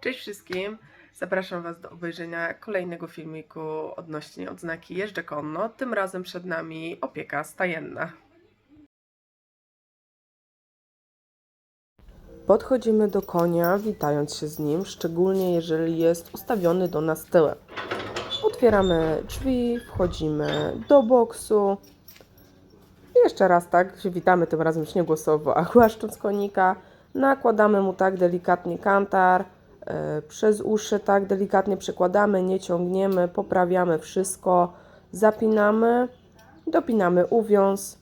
Cześć wszystkim! Zapraszam Was do obejrzenia kolejnego filmiku odnośnie odznaki Jeżdżę Konno. Tym razem przed nami opieka stajenna. Podchodzimy do konia, witając się z nim, szczególnie jeżeli jest ustawiony do nas tyłem. Otwieramy drzwi, wchodzimy do boksu. I jeszcze raz tak się witamy, tym razem już nie głosowo, a głaszcząc konika. Nakładamy mu tak delikatnie kantar, przez uszy tak delikatnie przekładamy, nie ciągniemy, poprawiamy wszystko, zapinamy, dopinamy uwiąz,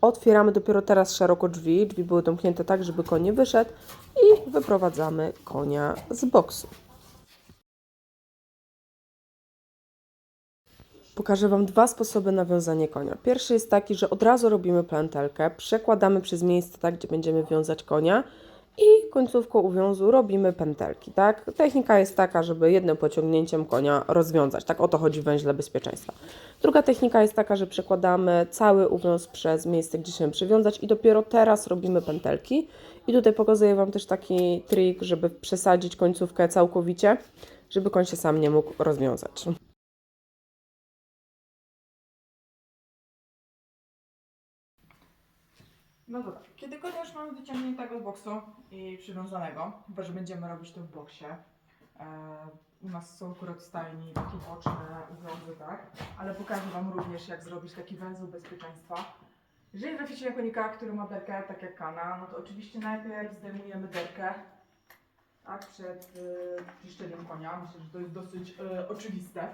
otwieramy dopiero teraz szeroko drzwi, drzwi były domknięte tak, żeby koń nie wyszedł i wyprowadzamy konia z boksu. Pokażę Wam dwa sposoby nawiązania konia. Pierwszy jest taki, że od razu robimy pętelkę, przekładamy przez miejsce tak, gdzie będziemy wiązać konia i końcówką uwiązu robimy pętelki, tak? Technika jest taka, żeby jednym pociągnięciem konia rozwiązać, tak? O to chodzi w węźle bezpieczeństwa. Druga technika jest taka, że przekładamy cały uwiąz przez miejsce, gdzie się przywiązać i dopiero teraz robimy pętelki. I tutaj pokazuję Wam też taki trik, żeby przesadzić końcówkę całkowicie, żeby koń się sam nie mógł rozwiązać. No dobra, kiedy konia już mamy wyciągniętego z boksu i przywiązanego, chyba że będziemy robić to w boksie. E, u nas są akurat stajni takie boczne uwiązy, tak? Ale pokażę Wam również, jak zrobić taki węzeł bezpieczeństwa. Jeżeli traficie na konika, który ma derkę, tak jak kana, no to oczywiście najpierw zdejmujemy derkę, tak, przed y, konia. Myślę, że to jest dosyć y, oczywiste.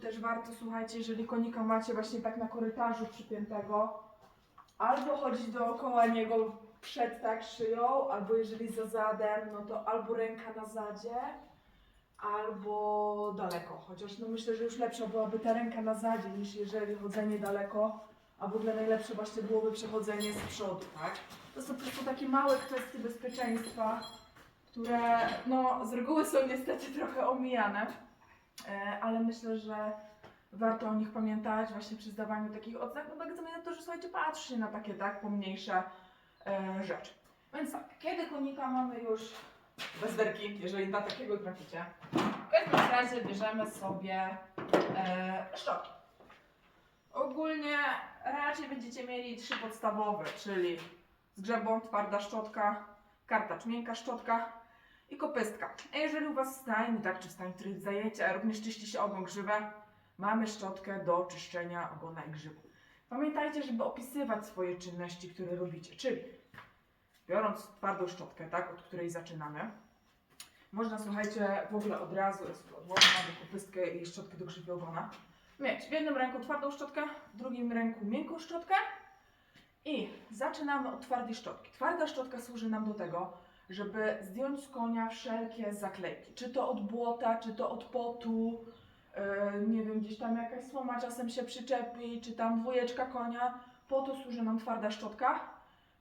Też warto, słuchajcie, jeżeli konika macie właśnie tak na korytarzu przypiętego, albo chodzić dookoła niego przed tak szyją, albo jeżeli za zadem, no to albo ręka na zadzie, albo daleko. Chociaż no myślę, że już lepsza byłaby ta ręka na zadzie niż jeżeli chodzenie daleko, a w ogóle najlepsze właśnie byłoby przechodzenie z przodu, tak? To są prostu takie małe kwestie bezpieczeństwa, które no z reguły są niestety trochę omijane. E, ale myślę, że warto o nich pamiętać właśnie przy zdawaniu takich odznak, no bo egzaminator, że słuchajcie, patrzy na takie tak pomniejsze e, rzeczy. Więc tak, kiedy konika mamy już bez derki, jeżeli na takiego traficie, w każdym razie bierzemy sobie e, szczotki. Ogólnie raczej będziecie mieli trzy podstawowe, czyli zgrzebą, twarda szczotka, kartacz, miękka szczotka i kopystka. A jeżeli u Was stajni, tak czy stajni, których zajęcie, a również czyści się ogon grzywę, mamy szczotkę do czyszczenia ogona i grzybu. Pamiętajcie, żeby opisywać swoje czynności, które robicie, czyli biorąc twardą szczotkę, tak, od której zaczynamy, można, słuchajcie, w ogóle od razu, odłożę mamy kopystkę i szczotkę do grzybi ogona, mieć w jednym ręku twardą szczotkę, w drugim ręku miękką szczotkę i zaczynamy od twardej szczotki. Twarda szczotka służy nam do tego, żeby zdjąć z konia wszelkie zaklejki. Czy to od błota, czy to od potu, yy, nie wiem, gdzieś tam jakaś słoma czasem się przyczepi, czy tam dwójeczka konia. Po to służy nam twarda szczotka.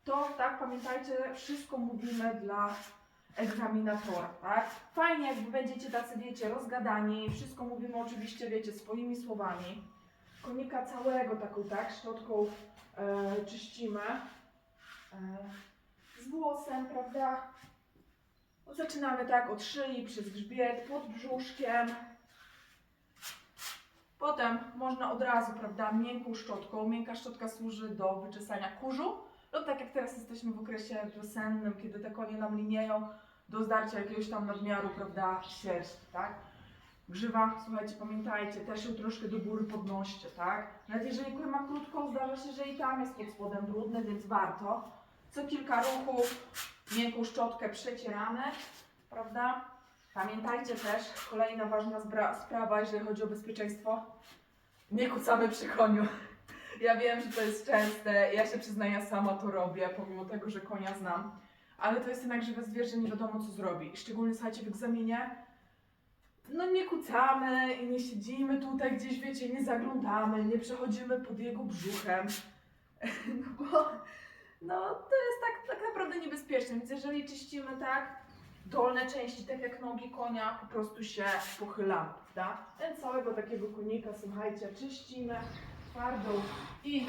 To tak, pamiętajcie, wszystko mówimy dla egzaminatora, tak? Fajnie, jakby będziecie tacy, wiecie, rozgadani, wszystko mówimy oczywiście, wiecie, swoimi słowami. Konika całego taką, tak, szczotką e, czyścimy. E, włosem, prawda? No, Zaczynamy tak od szyi, przez grzbiet, pod brzuszkiem. Potem można od razu, prawda, miękką szczotką. Miękka szczotka służy do wyczesania kurzu. Lub tak jak teraz jesteśmy w okresie wiosennym, kiedy te konie nam linieją, do zdarcia jakiegoś tam nadmiaru, prawda, sierści, tak? Grzywa, słuchajcie, pamiętajcie, też ją troszkę do góry podnoście, tak? Nawet jeżeli koń ma krótką, zdarza się, że i tam jest pod spodem brudny, więc warto. Co kilka ruchów miękką szczotkę przecieramy, prawda? Pamiętajcie też, kolejna ważna sprawa, jeżeli chodzi o bezpieczeństwo, nie kucamy przy koniu. Ja wiem, że to jest częste, ja się przyznaję, sama to robię, pomimo tego, że konia znam, ale to jest jednak żywe zwierzę, nie wiadomo co zrobi. Szczególnie, słuchajcie, w egzaminie, no nie kucamy i nie siedzimy tutaj gdzieś, wiecie, nie zaglądamy, nie przechodzimy pod jego brzuchem, no bo no to jest tak, tak naprawdę niebezpieczne, więc jeżeli czyścimy tak, dolne części, tak jak nogi konia, po prostu się pochylamy, prawda? Więc całego takiego konika, słuchajcie, czyścimy, twardą i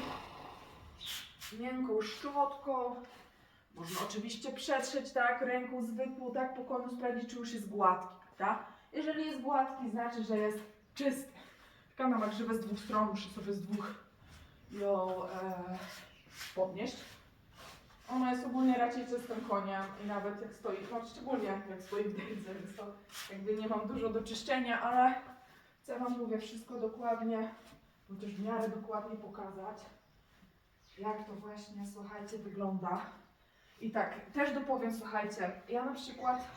miękką szczotką. Można oczywiście przetrzeć tak ręką zwykłą, tak po koniu sprawdzić, czy już jest gładki, prawda? Jeżeli jest gładki, znaczy, że jest czysty. Kanał ma grzywę z dwóch stron, muszę sobie z dwóch ją e, podnieść. Ona jest ogólnie raczej czystym koniem i nawet jak stoi, no szczególnie jak stoi w dędze, więc to jakby nie mam dużo do czyszczenia, ale chcę Wam mówię wszystko dokładnie, też w miarę dokładnie pokazać, jak to właśnie, słuchajcie, wygląda. I tak, też dopowiem, słuchajcie, ja na przykład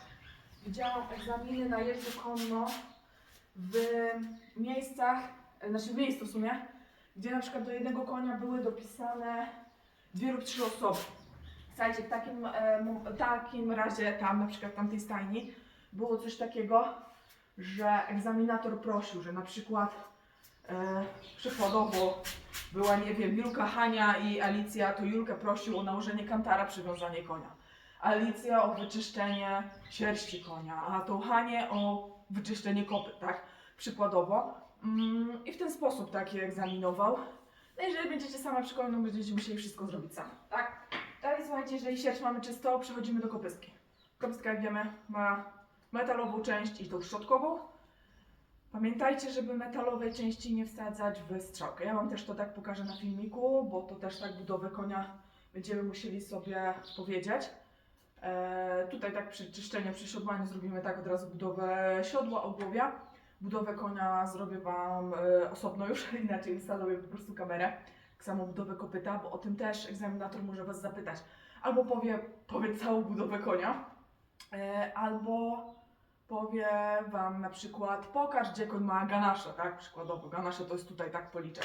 widziałam egzaminy na jeździe konno w miejscach, znaczy w miejscu w sumie, gdzie na przykład do jednego konia były dopisane dwie lub trzy osoby. Słuchajcie, w takim, e, mo- takim razie tam, na przykład w tamtej stajni, było coś takiego, że egzaminator prosił, że na przykład e, przykładowo była, nie wiem, Julka Hania i Alicja, to Julkę prosił o nałożenie kantara, przywiązanie konia. Alicja o wyczyszczenie sierści konia, a tą Hanię o wyczyszczenie kopy, tak? Przykładowo. Mm, I w ten sposób taki egzaminował. No jeżeli będziecie same przy koniu, będziecie musieli wszystko zrobić sami, tak? Dalej słuchajcie, jeżeli sierść mamy czystą, przechodzimy do kopyski. Kopyska, jak wiemy, ma metalową część i tą szczotkową. Pamiętajcie, żeby metalowej części nie wsadzać w strzałkę. Ja Wam też to tak pokażę na filmiku, bo to też tak budowę konia będziemy musieli sobie powiedzieć. E, tutaj tak przy czyszczeniu, przy siodłaniu zrobimy tak od razu budowę siodła, ogłowia. Budowę konia zrobię Wam e, osobno już, inaczej instaluję po prostu kamerę. Samo budowę kopyta, bo o tym też egzaminator może Was zapytać. Albo powie, powie całą budowę konia, e, albo powie Wam na przykład, pokaż gdzie koń ma ganasze, tak? Przykładowo, ganasze to jest tutaj, tak policzę.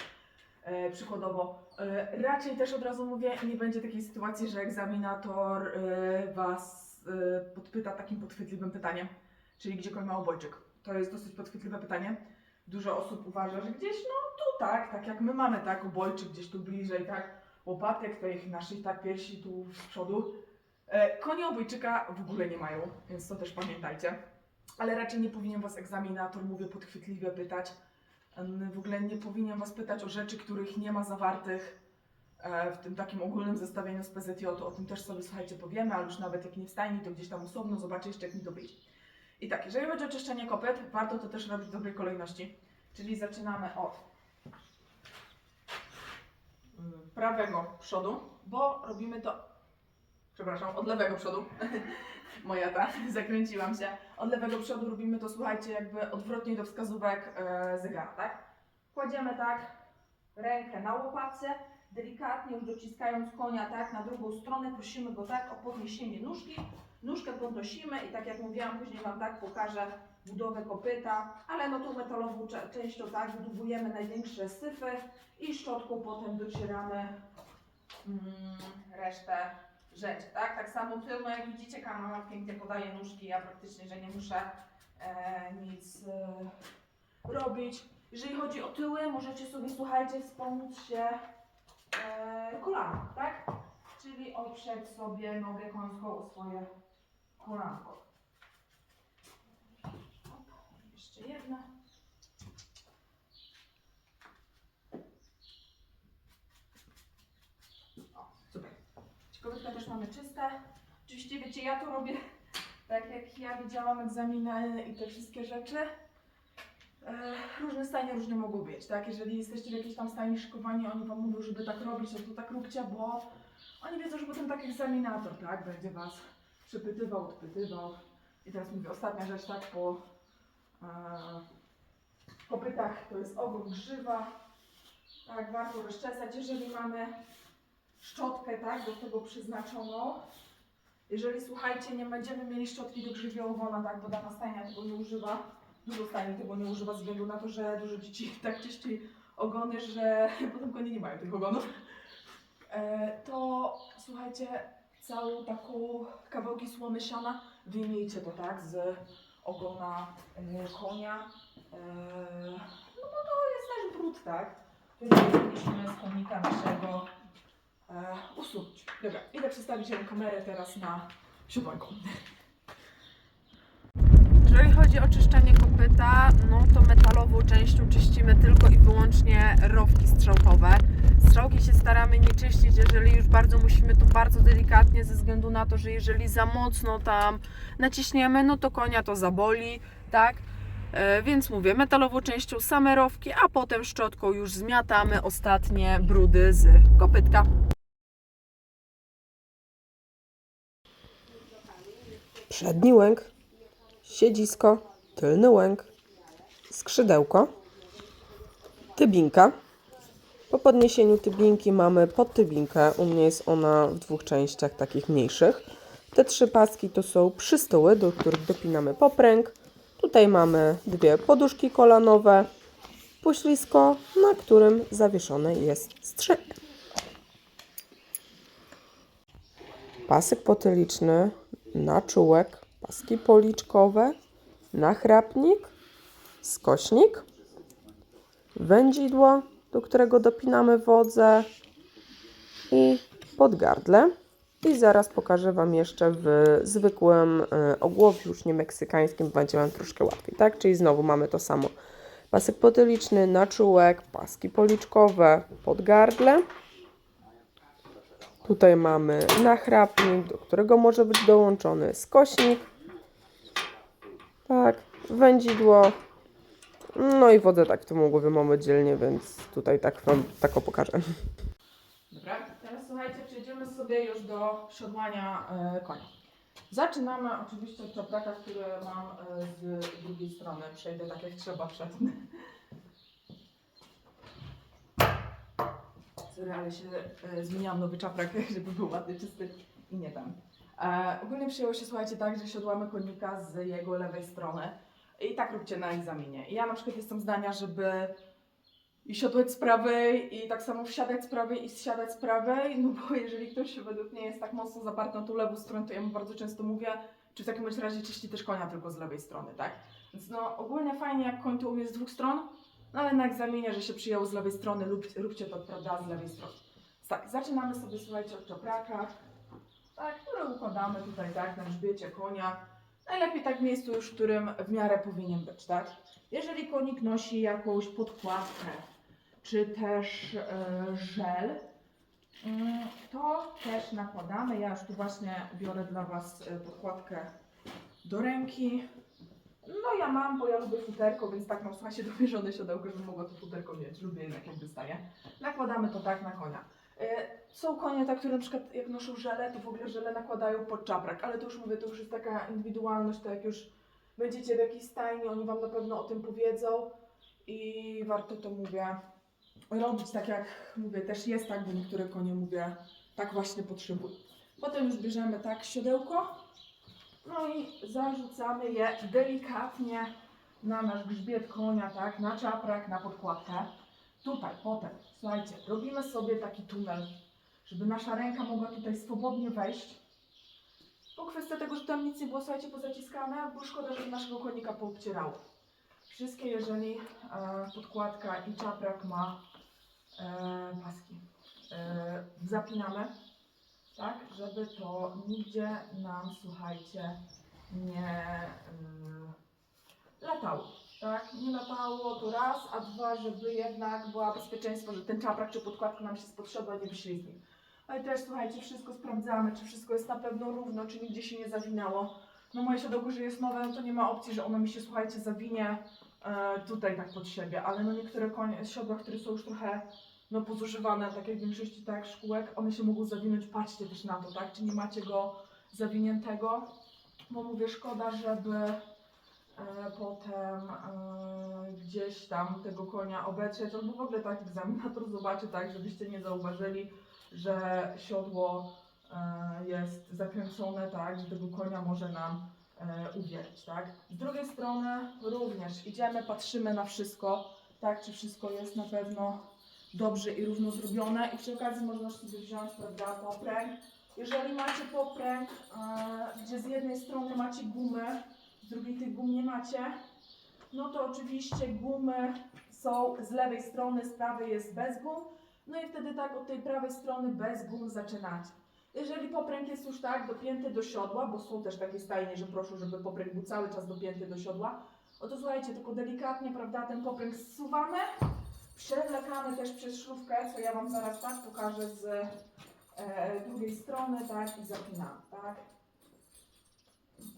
E, przykładowo. E, raczej też od razu mówię, nie będzie takiej sytuacji, że egzaminator e, Was e, podpyta takim podchwytliwym pytaniem, czyli gdzie koń ma obojczyk. To jest dosyć podchwytliwe pytanie. Dużo osób uważa, że gdzieś no tak, tak jak my mamy, tak, obojczyk gdzieś tu bliżej, tak, łopatek, tych naszych tak piersi tu z przodu. E, konie obojczyka w ogóle nie mają, więc to też pamiętajcie. Ale raczej nie powinien Was egzaminator, mówię podchwytliwie, pytać. W ogóle nie powinien Was pytać o rzeczy, których nie ma zawartych e, w tym takim ogólnym zestawieniu z PZJ. O tym też sobie, słuchajcie, powiemy, ale już nawet jak nie w stajni, to gdzieś tam osobno zobaczę jeszcze, jak mi to wyjdzie. I tak, jeżeli chodzi o czyszczenie kopyt, warto to też robić w dobrej kolejności. Czyli zaczynamy od prawego przodu, bo robimy to, przepraszam, od lewego przodu. Moja ta, zakręciłam się. Od lewego przodu robimy to, słuchajcie, jakby odwrotnie do wskazówek e, zegara, tak? Kładziemy tak rękę na łopatce, delikatnie już dociskając konia tak na drugą stronę, prosimy go tak o podniesienie nóżki. Nóżkę podnosimy i tak jak mówiłam, później Wam tak pokażę budowę kopyta, ale no tą metalową częścią tak wydłubujemy największe syfy i szczotką potem docieramy mm, resztę rzeczy, tak? Tak samo tył, no jak widzicie, kamera pięknie podaje nóżki, ja praktycznie, że nie muszę e, nic e, robić. Jeżeli chodzi o tyły, możecie sobie, słuchajcie, wspomóc się e, kolanem, tak? Czyli oprzeć sobie nogę końską o swoje kolanko. Jeszcze jedna. O, super. Też mamy czyste. Oczywiście wiecie, ja to robię tak jak ja widziałam egzaminy i te wszystkie rzeczy. E, różne stajnie różnie mogą być, tak? Jeżeli jesteście w jakiejś tam stajni szykowani, oni wam mówią, żeby tak robić, to, to tak róbcie, bo oni wiedzą, że potem tak egzaminator, tak? Będzie was przepytywał, odpytywał. I teraz mówię, ostatnia rzecz, tak? Po e, kopytach to jest ogon grzywa. Tak, warto rozczesać. Jeżeli mamy szczotkę, tak, do tego przeznaczoną, jeżeli słuchajcie, nie będziemy mieli szczotki do grzybią ogona, tak, bo dana stajnia tego nie używa, dużo stajni tego nie używa ze względu na to, że dużo dzieci tak czyści ogony, że potem konie nie mają tych ogonów. E, to słuchajcie, całą taką kawałki słomy siana wyjmijcie to tak z ogona konia. E, no bo to jest też brud, tak? Powinniśmy z konika naszego e, usunąć. Dobra, idę przestawić kamerę teraz na siódemką. Że Jeżeli chodzi o czyszczenie kopyta, no to metalową częścią czyścimy tylko i wyłącznie rowki strzałkowe. Strzałki się staramy nie czyścić, jeżeli już bardzo musimy, to bardzo delikatnie, ze względu na to, że jeżeli za mocno tam naciśniemy, no to konia to zaboli, tak? E, Więc mówię, metalową częścią same rowki, a potem szczotką już zmiatamy ostatnie brudy z kopytka. Przedni łęk, siedzisko, tylny łęk, skrzydełko, tybinka. Po podniesieniu tybinki mamy podtybinkę. U mnie jest ona w dwóch częściach takich mniejszych. Te trzy paski to są przystoły, do których dopinamy popręg. Tutaj mamy dwie poduszki kolanowe, poślisko, na którym zawieszony jest strzyk. Pasek potyliczny, naczółek, paski policzkowe, nachrapnik, skośnik, wędzidło, do którego dopinamy wodzę i podgardle. I zaraz pokażę Wam jeszcze w zwykłym y, ogłowiu, już nie meksykańskim, będzie Wam troszkę łatwiej, tak? Czyli znowu mamy to samo. Pasek potyliczny, naczółek, paski policzkowe, podgardle. Tutaj mamy nachrapnik, do którego może być dołączony skośnik. Tak, wędzidło. No i wodę tak w tym głowie mamy dzielnie, więc tutaj tak Wam tak o pokażę. Dobra, teraz słuchajcie, przejdziemy sobie już do siodłania e, konia. Zaczynamy oczywiście od czapraka, który mam e, z drugiej strony. Przejdę tak jak trzeba przed. Sorry, ale się e, zmieniłam nowy czaprak, żeby był ładny, czysty i nie tam. E, ogólnie przyjęło się, słuchajcie, tak, że siodłamy konika z jego lewej strony. I tak róbcie na egzaminie. I ja na przykład jestem zdania, żeby i siodłać z prawej, i tak samo wsiadać z prawej, i zsiadać z prawej, no bo jeżeli ktoś według mnie jest tak mocno zaparty na tą lewą stronę, to ja mu bardzo często mówię, czy w takim razie czyści też konia tylko z lewej strony, tak? Więc no ogólnie fajnie jak koń to umie z dwóch stron, no ale na egzaminie, że się przyjęło z lewej strony, lub, róbcie to, prawda, z lewej strony. Tak, zaczynamy sobie, słuchajcie, od czopraka, tak, który układamy tutaj, tak, na grzbiecie konia. Najlepiej tak w miejscu już, w którym w miarę powinien być, tak? Jeżeli konik nosi jakąś podkładkę, czy też e, żel, mm, to też nakładamy. Ja już tu właśnie biorę dla Was e, podkładkę do ręki. No ja mam, bo ja lubię futerko, więc tak mam, słuchajcie, dowierzone siodełko, żebym mogła to futerko mieć. Lubię jednak jak wystaje. Nakładamy to tak na konia. E, Są konie tak, które na przykład jak noszą żele, to w ogóle żele nakładają pod czaprak, ale to już mówię, to już jest taka indywidualność, to jak już będziecie w jakiejś stajni, oni Wam na pewno o tym powiedzą i warto to, mówię, robić tak jak mówię, też jest tak, bo niektóre konie mówię, tak właśnie potrzebują. Potem już bierzemy tak siodełko, no i zarzucamy je delikatnie na nasz grzbiet konia, tak, na czaprak, na podkładkę. Tutaj, potem, słuchajcie, robimy sobie taki tunel, żeby nasza ręka mogła tutaj swobodnie wejść. Bo kwestia tego, że tam nic nie było, słuchajcie, pozaciskane, bo szkoda, żeby naszego konika poobcierało. Wszystkie, jeżeli e, podkładka i czaprak ma e, paski, e, zapinamy, tak, żeby to nigdzie nam, słuchajcie, nie e, latało. Tak, nie latało to raz, a dwa, żeby jednak była bezpieczeństwo, że ten czaprak czy podkładka nam się siodła nie wyślizgnie. Ale też słuchajcie, wszystko sprawdzamy, czy wszystko jest na pewno równo, czy nigdzie się nie zawinęło. No moje siodełko, że jest nowe, no to nie ma opcji, że ono mi się, słuchajcie, zawinie e, tutaj tak pod siebie, ale no niektóre siodła, które są już trochę no pozużywane, tak jak w większości tak szkółek, one się mogą zawinąć, patrzcie też na to, tak, czy nie macie go zawiniętego, bo mówię, szkoda, żeby potem e, gdzieś tam tego konia obeczeć, albo w ogóle tak egzaminator zobaczy tak, żebyście nie zauważyli, że siodło e, jest zakręcone tak, że tego konia może nam e, uwierać, tak. Z drugiej strony również idziemy, patrzymy na wszystko, tak, czy wszystko jest na pewno dobrze i równo zrobione i przy okazji można sobie wziąć, prawda, popręg. Jeżeli macie popręg, e, gdzie z jednej strony macie gumy, z drugiej tych gum nie macie, no to oczywiście gumy są z lewej strony, z prawej jest bez gum, no i wtedy tak od tej prawej strony bez gum zaczynacie. Jeżeli popręg jest już tak dopięty do siodła, bo są też takie stajnie, że proszę, żeby popręg był cały czas dopięty do siodła, o to słuchajcie, tylko delikatnie, prawda, ten popręg zsuwamy, przewlekamy też przez szlówkę, co ja Wam zaraz tak pokażę z e, drugiej strony, tak, i zapinamy, tak.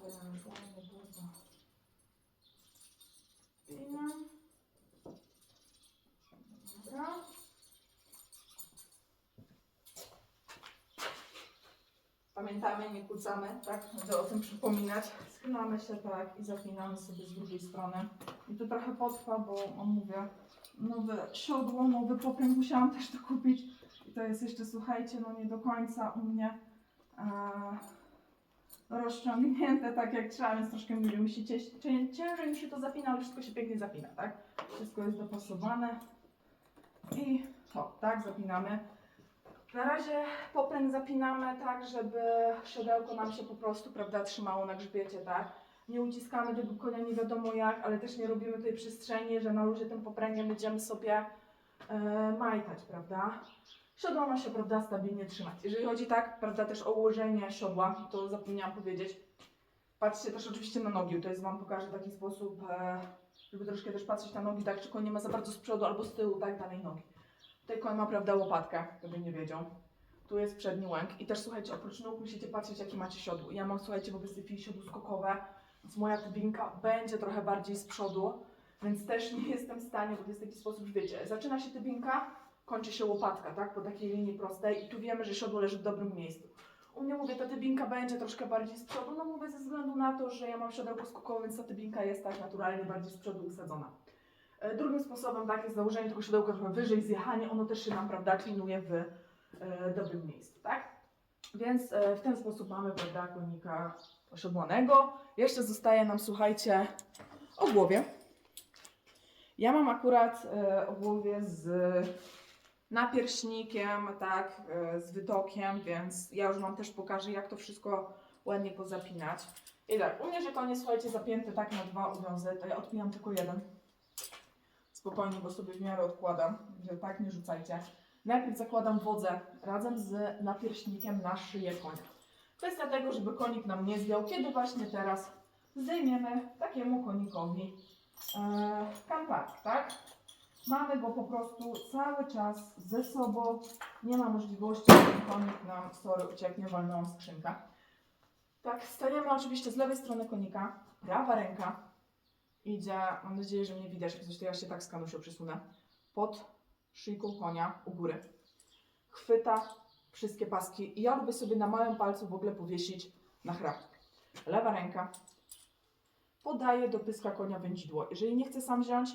Ładnie Spinam. Dobra. Pamiętamy, nie kłócamy, tak? Będę o tym przypominać. Schylamy się tak i zapinamy sobie z drugiej strony. I to trochę potrwa, bo mówię, nowe siodło, nowy popręg musiałam też to kupić. I to jest jeszcze, słuchajcie, no nie do końca u mnie e, rozciągnięte tak jak trzeba, więc troszkę się cie- cię- ciężej mi się to zapina, ale wszystko się pięknie zapina, tak? Wszystko jest dopasowane. I hop, tak, zapinamy. Na razie popręg zapinamy tak, żeby siodełko nam się po prostu, prawda, trzymało na grzbiecie, tak? Nie uciskamy tego konia nie wiadomo jak, ale też nie robimy tej przestrzeni, że na luzie tym popręgiem będziemy sobie e, majtać, prawda? Siodło ma się, prawda, stabilnie trzymać. Jeżeli chodzi tak, prawda, też o ułożenie siodła, to zapomniałam powiedzieć. Patrzcie też oczywiście na nogi, to jest Wam pokażę w taki sposób, e, żeby troszkę też patrzeć na nogi, tak, czy koń nie ma za bardzo z przodu albo z tyłu, tak, danej nogi. Tutaj koń ma, prawda, łopatkę, gdyby nie wiedział. Tu jest przedni łęk i też, słuchajcie, oprócz nóg musicie patrzeć, jakie macie siodło. Ja mam, słuchajcie, wobec tej chwili siodło skokowe, więc moja tybinka będzie trochę bardziej z przodu, więc też nie jestem w stanie, bo to jest taki sposób, że wiecie, zaczyna się tybinka, kończy się łopatka, tak, po takiej linii prostej i tu wiemy, że siodło leży w dobrym miejscu. U mnie, mówię, ta tybinka będzie troszkę bardziej z przodu, no mówię, ze względu na to, że ja mam siodełko skokowe, więc ta tybinka jest tak naturalnie bardziej z przodu usadzona. E, Drugim sposobem, tak, jest założenie tego siodełka trochę wyżej, zjechanie, ono też się nam, prawda, klinuje w e, dobrym miejscu, tak? Więc e, w ten sposób mamy, prawda, konika osiodłanego. Jeszcze zostaje nam, słuchajcie, ogłowie. Ja mam akurat e, ogłowie z napierśnikiem, tak, e, z wytokiem, więc ja już Wam też pokażę, jak to wszystko ładnie pozapinać. I tak, u mnie, że koniec, słuchajcie, zapięty tak na dwa uwiązy, to ja odpinam tylko jeden. Spokojnie, bo sobie w miarę odkładam, że tak nie rzucajcie. Najpierw zakładam wodzę razem z napierśnikiem na szyję konia. Kwestia tego, żeby konik nam nie zwiał, kiedy właśnie teraz zdejmiemy takiemu konikowi e, tak? Mamy go po prostu cały czas ze sobą. Nie ma możliwości, żeby konik nam, sorry, ucieknie, walnęłam skrzynkę. Tak, stajemy oczywiście z lewej strony konika. Prawa ręka idzie, mam nadzieję, że mnie widać, jak coś to ja się tak z kanusią przesunę, pod szyjką konia u góry. Chwyta wszystkie paski i ja lubię sobie na małym palcu w ogóle powiesić na chrapkę. Lewa ręka podaje do pyska konia wędzidło. Jeżeli nie chce sam wziąć,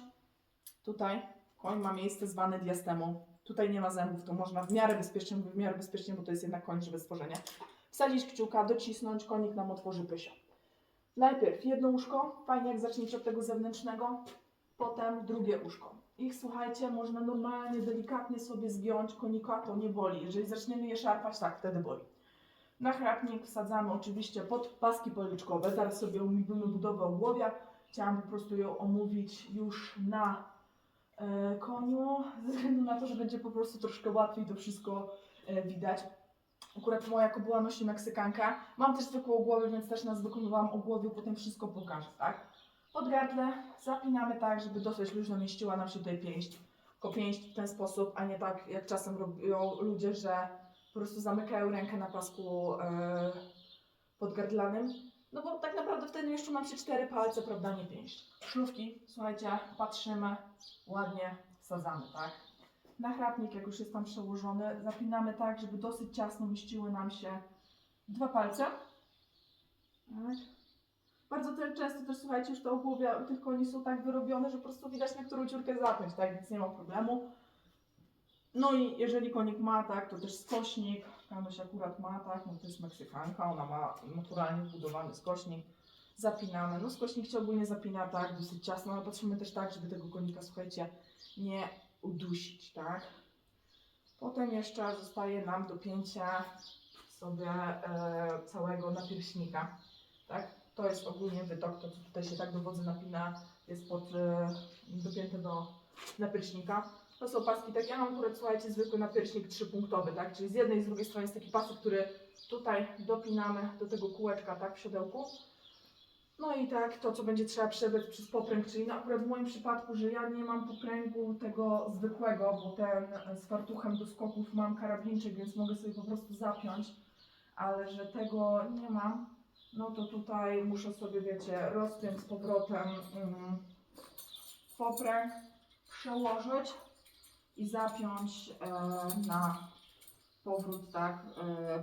tutaj koń ma miejsce zwane diastemą. Tutaj nie ma zębów, to można w miarę bezpiecznie, w miarę bezpiecznie, bo to jest jednak koń żywe stworzenie. Wsadzić kciuka, docisnąć, konik nam otworzy pysia. Najpierw jedno uszko, fajnie jak zaczniecie od tego zewnętrznego, potem drugie uszko. Ich słuchajcie, można normalnie, delikatnie sobie zgiąć konika, to nie boli. Jeżeli zaczniemy je szarpać, tak, wtedy boli. Na chrapnik wsadzamy oczywiście pod paski policzkowe. Zaraz sobie omówimy budowę ogłowia. Chciałam po prostu ją omówić już na koniu, ze względu na to, że będzie po prostu troszkę łatwiej to wszystko e, widać. Akurat moja kobyła nosi Meksykanka. Mam też zwykłą głowę, więc też nas wykonywałam ogłowiu, potem wszystko pokażę, tak? Pod gardle zapinamy tak, żeby dosyć luźno mieściła nam się tutaj pięść. Tylko pięść w ten sposób, a nie tak jak czasem robią ludzie, że po prostu zamykają rękę na pasku e, podgardlanym. No bo tak naprawdę wtedy mieszczą nam się cztery palce, prawda, nie pięść. Szlówki, słuchajcie, patrzymy, ładnie wsadzamy, tak? Nachrapnik, jak już jest tam przełożony, zapinamy tak, żeby dosyć ciasno mieściły nam się dwa palce. Tak. Bardzo te, często też, słuchajcie, już te ogłowia u tych koni są tak wyrobione, że po prostu widać na którą dziurkę zapiąć, tak, więc nie ma problemu. No i jeżeli konik ma, tak, to też skośnik. Kanuś akurat ma, tak, no to jest Meksykanka, ona ma naturalnie wbudowany skośnik. Zapinamy. No skośnik się ogólnie zapina tak, dosyć ciasno, ale patrzymy też tak, żeby tego konika, słuchajcie, nie udusić, tak. Potem jeszcze zostaje nam do pięcia sobie e, całego napierśnika, tak. To jest ogólnie wytok, to tutaj się tak do wodzy napina, jest pod, e, dopięte do napierśnika. To są paski, tak ja mam akurat, słuchajcie, zwykły napierśnik trzypunktowy, tak? Czyli z jednej i z drugiej strony jest taki pasek, który tutaj dopinamy do tego kółeczka, tak, w siodełku. No i tak, to co będzie trzeba przebyć przez popręg, czyli no akurat w moim przypadku, że ja nie mam popręgu tego zwykłego, bo ten z fartuchem do skoków mam karabinczyk, więc mogę sobie po prostu zapiąć, ale że tego nie mam, no to tutaj muszę sobie, wiecie, rozpiąć z powrotem mm, popręg, przełożyć i zapiąć e, na powrót, tak, e.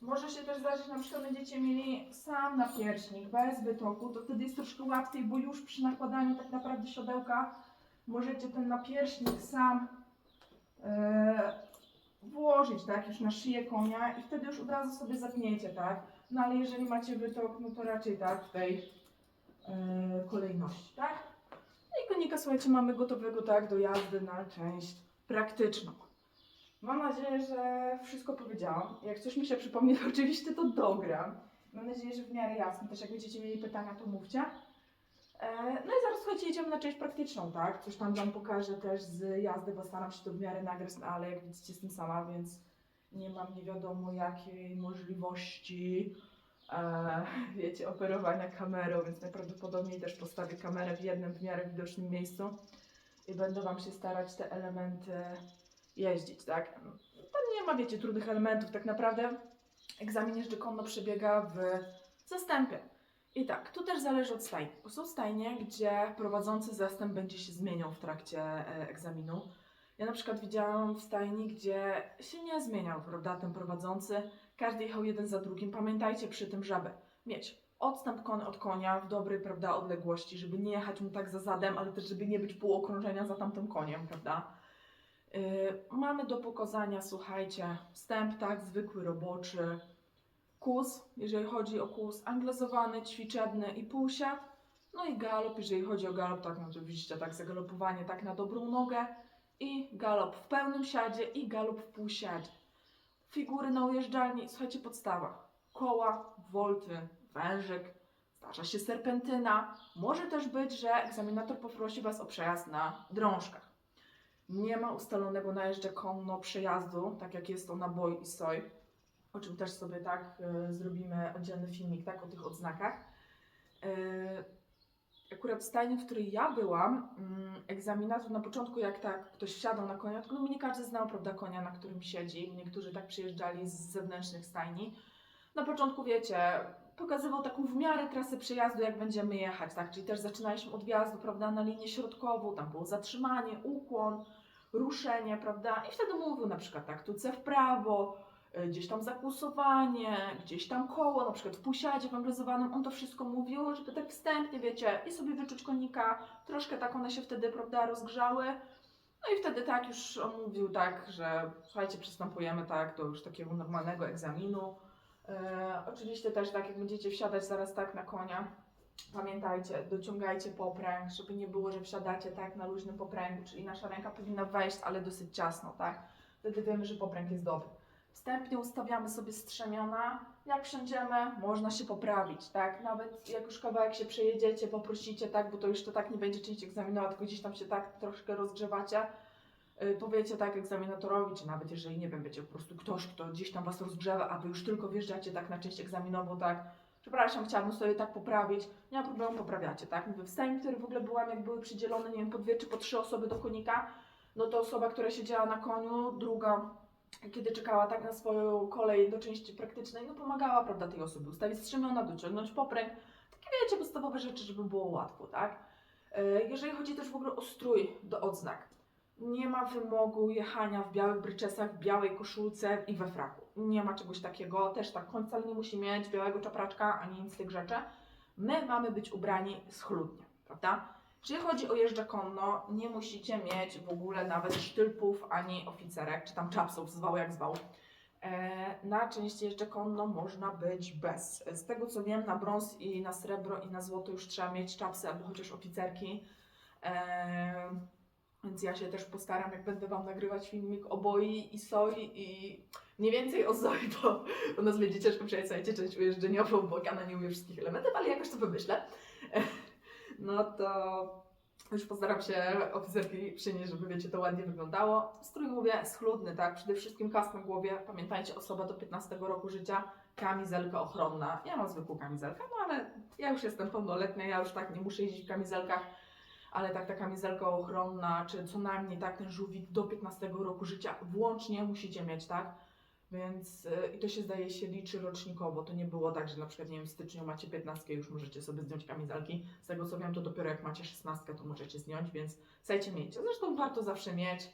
Może się też zdarzyć, na przykład będziecie mieli sam napierśnik, bez wytoku, to wtedy jest troszkę łatwiej, bo już przy nakładaniu tak naprawdę siodełka możecie ten napierśnik sam e, włożyć, tak, już na szyję konia i wtedy już od razu sobie zapniecie, tak. No ale jeżeli macie wytok, no to raczej tak w tej e, kolejności, tak. Konika, słuchajcie, mamy gotowego tak do jazdy na część praktyczną. Mam nadzieję, że wszystko powiedziałam. Jak coś mi się przypomni, to oczywiście to dogram. Mam nadzieję, że w miarę jasno. Też jak będziecie mieli pytania, to mówcie. E, No i zaraz słuchajcie, jedziemy na część praktyczną, tak? Coś tam Wam pokażę też z jazdy, bo staram się to w miarę nagrać, no ale jak widzicie, jestem sama, więc nie mam nie wiadomo jakiej możliwości, wiecie, operowania kamerą, więc najprawdopodobniej też postawię kamerę w jednym w miarę widocznym miejscu i będę Wam się starać te elementy jeździć, tak? Tam nie ma, wiecie, trudnych elementów, tak naprawdę egzamin jeżdżę konno przebiega w zastępie. I tak, tu też zależy od stajni, są stajnie, gdzie prowadzący zastęp będzie się zmieniał w trakcie e, egzaminu. Ja na przykład widziałam w stajni, gdzie się nie zmieniał, prawda, ten prowadzący. Każdy jechał jeden za drugim. Pamiętajcie przy tym, żeby mieć odstęp kon od konia w dobrej, prawda, odległości, żeby nie jechać mu tak za zadem, ale też żeby nie być pół okrążenia za tamtym koniem, prawda. Yy, mamy do pokazania, słuchajcie, wstęp, tak, zwykły roboczy, kóz, jeżeli chodzi o kóz, anglezowany, ćwiczebny i półsiad, no i galop, jeżeli chodzi o galop, tak, no to widzicie, tak, zagalopowanie, tak, na dobrą nogę i galop w pełnym siadzie i galop w półsiadzie. Figury na ujeżdżalni, słuchajcie, podstawa, koła, wolty, wężyk, zdarza się serpentyna, może też być, że egzaminator poprosi Was o przejazd na drążkach. Nie ma ustalonego na jeździe konno przejazdu, tak jak jest to na boj i soj, o czym też sobie tak y, zrobimy oddzielny filmik, tak, o tych odznakach. Y, akurat w stajni, w której ja byłam, mm, egzaminator na początku, jak tak ktoś wsiadał na konia, no nie każdy znał, prawda, konia, na którym siedzi, niektórzy tak przyjeżdżali z zewnętrznych stajni. Na początku, wiecie, pokazywał taką w miarę trasę przejazdu, jak będziemy jechać, tak, czyli też zaczynaliśmy od wjazdu, prawda, na linię środkową, tam było zatrzymanie, ukłon, ruszenie, prawda, i wtedy mówił na przykład tak, tu C w prawo, gdzieś tam zakłusowanie, gdzieś tam koło, na przykład w pusiadzie węglozowanym, on to wszystko mówił, żeby tak wstępnie, wiecie, i sobie wyczuć konika, troszkę tak one się wtedy, prawda, rozgrzały, no i wtedy tak już on mówił tak, że słuchajcie, przystępujemy tak do już takiego normalnego egzaminu. E, oczywiście też tak, jak będziecie wsiadać zaraz tak na konia, pamiętajcie, dociągajcie popręg, żeby nie było, że wsiadacie tak na luźnym popręgu, czyli nasza ręka powinna wejść, ale dosyć ciasno, tak? Wtedy wiemy, że popręg jest dobry. Wstępnie ustawiamy sobie strzemiona. Jak wsiądziemy, można się poprawić, tak? Nawet jak już kawałek się przejedziecie, poprosicie, tak? Bo to już to tak nie będzie część egzaminowa, tylko gdzieś tam się tak troszkę rozgrzewacie. Yy, powiecie tak egzaminatorowi, czy nawet jeżeli, nie wiem, będzie po prostu ktoś, kto gdzieś tam Was rozgrzewa, a Wy już tylko wjeżdżacie tak na część egzaminową, tak? Przepraszam, chciałabym sobie tak poprawić. Nie ma problemu, poprawiacie, tak? Mówię, w stajni, w którym w ogóle byłam, jak były przydzielone, nie wiem, po dwie czy po trzy osoby do konika, no to osoba, która siedziała na koniu, druga kiedy czekała tak na swoją kolej do części praktycznej, no pomagała, prawda, tej osobie ustawić strzemiona, dociągnąć popręg. Takie wiecie, podstawowe rzeczy, żeby było łatwo, tak? E, Jeżeli chodzi też w ogóle o strój do odznak, nie ma wymogu jechania w białych bryczesach, w białej koszulce i we fraku. Nie ma czegoś takiego. Też tak, koń wcale nie musi mieć białego czapraczka, ani nic z tych rzeczy. My mamy być ubrani schludnie, prawda? Jeżeli chodzi o jeżdżę konno, nie musicie mieć w ogóle nawet sztylpów ani oficerek, czy tam czapsów, zwał jak zwał. E, na część jeżdżę konno można być bez. Z tego co wiem, na brąz i na srebro i na złoto już trzeba mieć czapsy albo chociaż oficerki. E, więc ja się też postaram, jak będę Wam nagrywać filmik o boi i soi i mniej więcej o Zoi, bo u nas będzie ciężko słuchajcie, część ujeżdżeniową, bo Kana nie umie wszystkich elementów, ale jakoś to wymyślę. No to Już postaram się oficerki przynieść, żeby wiecie, to ładnie wyglądało. Strój mówię, schludny, tak? Przede wszystkim kask na głowie. Pamiętajcie, osoba do 15 roku życia, kamizelka ochronna. Ja mam zwykłą kamizelkę, no ale ja już jestem pełnoletnia, ja już tak nie muszę jeździć w kamizelkach, ale tak ta kamizelka ochronna, czy co najmniej tak ten żółwik do 15 roku życia włącznie musicie mieć, tak? Więc yy, i to się zdaje się liczy rocznikowo. To nie było tak, że na przykład nie wiem, w styczniu macie 15 już możecie sobie zdjąć kamizelki. Z tego co wiem, to dopiero jak macie 16 to możecie zdjąć, więc słuchajcie, miejcie. Zresztą warto zawsze mieć.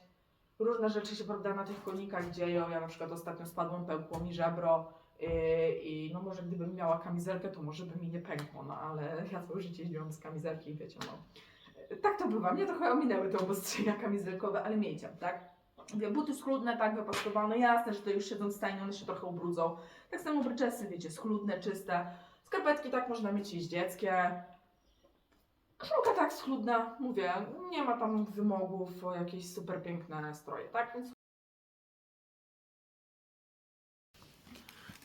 Różne rzeczy się, prawda, na tych konikach dzieją. Ja na przykład ostatnio spadłam, pękło mi żebro yy, i no może gdybym miała kamizelkę, to może by mi nie pękło, no ale ja całe życie jeździłam z kamizelki wiecie, no. Tak to bywa. Mnie trochę ominęły te obostrzenia kamizelkowe, ale miejcie, tak? Mówię, buty schludne, tak, wypaskowane, jasne, że to już siedząc w stajni, one się trochę ubrudzą. Tak samo bryczesy, wiecie, schludne, czyste. Skarpetki tak można mieć i dzieckie. Koszulka tak schludna, mówię, nie ma tam wymogów o jakieś super piękne stroje, tak? Więc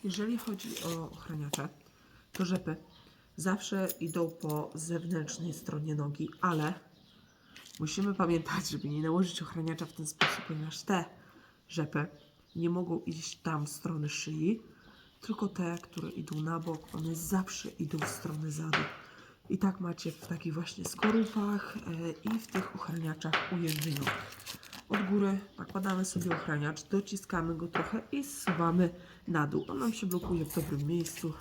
Jeżeli chodzi o ochraniacze, to rzepy zawsze idą po zewnętrznej stronie nogi, ale musimy pamiętać, żeby nie nałożyć ochraniacza w ten sposób, ponieważ te rzepy nie mogą iść tam w stronę szyi, tylko te, które idą na bok, one zawsze idą w stronę zadu. I tak macie w takich właśnie skorupach e, i w tych ochraniaczach nóg. Od góry nakładamy sobie ochraniacz, dociskamy go trochę i zsuwamy na dół. On nam się blokuje w dobrym miejscu.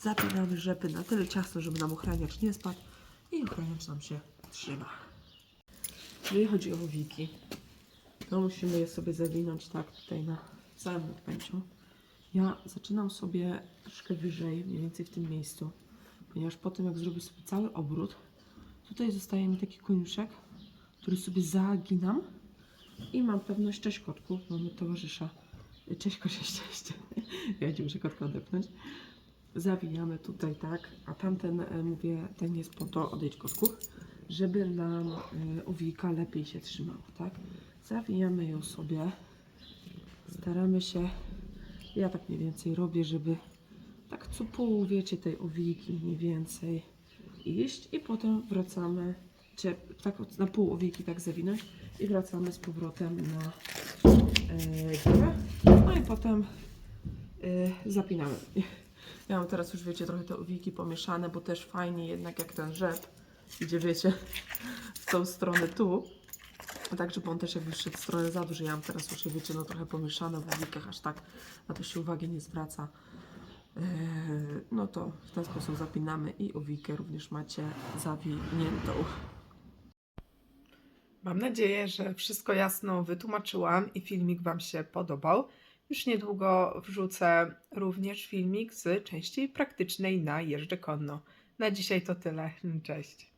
Zapinamy rzepy na tyle ciasno, żeby nam ochraniacz nie spadł i ochraniacz nam się trzyma. Jeżeli chodzi o owiki, to musimy je sobie zawinąć tak tutaj na całym nadpęciu. Ja zaczynam sobie troszkę wyżej, mniej więcej w tym miejscu, ponieważ po tym jak zrobię sobie cały obrót, tutaj zostaje mi taki koniuszek, który sobie zaginam i mam pewność, cześć kotku, mamy towarzysza. Cześć kocie, cześć. Ja ci muszę kotka odepnąć. Zawijamy tutaj tak, a tamten, e, mówię, ten jest po to, odejdź kotku, żeby nam e, owika lepiej się trzymało, tak? Zawijamy ją sobie, staramy się, ja tak mniej więcej robię, żeby tak co pół, wiecie, tej owiki mniej więcej iść i potem wracamy, czy tak na pół owiki tak zawinąć i wracamy z powrotem na e, górę. No i potem e, zapinamy. Ja mam teraz już, wiecie, trochę te owiki pomieszane, bo też fajnie jednak jak ten rzep idzie, wiecie, w tą stronę tu. Tak, żeby on też jakby szedł w stronę zadu, że ja mam teraz już, wiecie, no trochę pomieszane w owikach, aż tak na to się uwagi nie zwraca. E, no to w ten sposób zapinamy i owikę również macie zawiniętą. Mam nadzieję, że wszystko jasno wytłumaczyłam i filmik Wam się podobał. Już niedługo wrzucę również filmik z części praktycznej na jeżdżę konno. Na dzisiaj to tyle. Cześć.